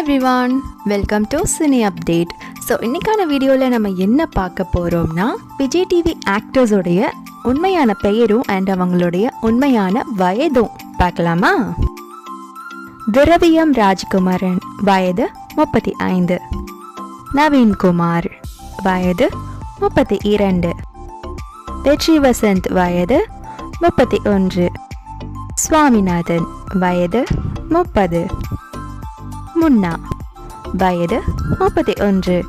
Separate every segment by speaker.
Speaker 1: Everyone welcome to cine update so இன்னைக்கான வீடியோவில் நம்ம என்ன பார்க்க போகிறோம்னா விஜய் டிவி ஆக்டர்ஸோடைய உண்மையான பெயரும் அண்ட் அவங்களுடைய உண்மையான வயதும் பார்க்கலாமா? திரவியம் ராஜ்குமாரன் வயது முப்பத்தி ஐந்து. நவீன்குமார் வயது முப்பத்தி இரண்டு. வெற்றி வசந்த் வயது முப்பத்தி ஒன்று. சுவாமிநாதன் வயது முப்பது. முன்னா. வயது முப்பத்தி ஒன்று.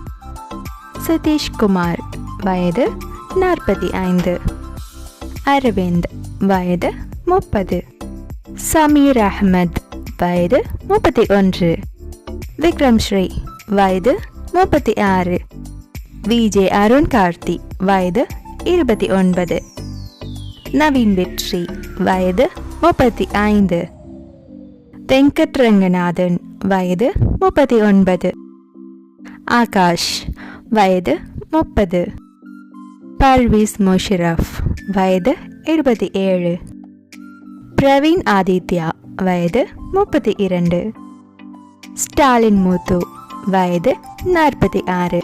Speaker 1: சதீஷ்குமார் வயது நாற்பத்தி ஐந்து. அரவிந்த் வயது முப்பது. சமீர் அஹ்மத் வயது முப்பத்தி ஒன்று. விக்ரம் ஸ்ரீ வயது முப்பத்தி ஆறு. விஜே அருண் கார்த்தி வயது இருபத்தி ஒன்பது. நவீன் வெற்றி வயது முப்பத்தி ஐந்து. வெங்கட் ரங்கநாதன் வயது முப்பத்தி ஒன்பது ஆகாஷ் வயது முப்பது. பர்வீஸ் முஷரஃப் வயது இருபத்தி ஏழு பிரவீன் ஆதித்யா வயது முப்பத்தி இரண்டு ஸ்டாலின் முத்து வயது நாற்பத்தி ஆறு.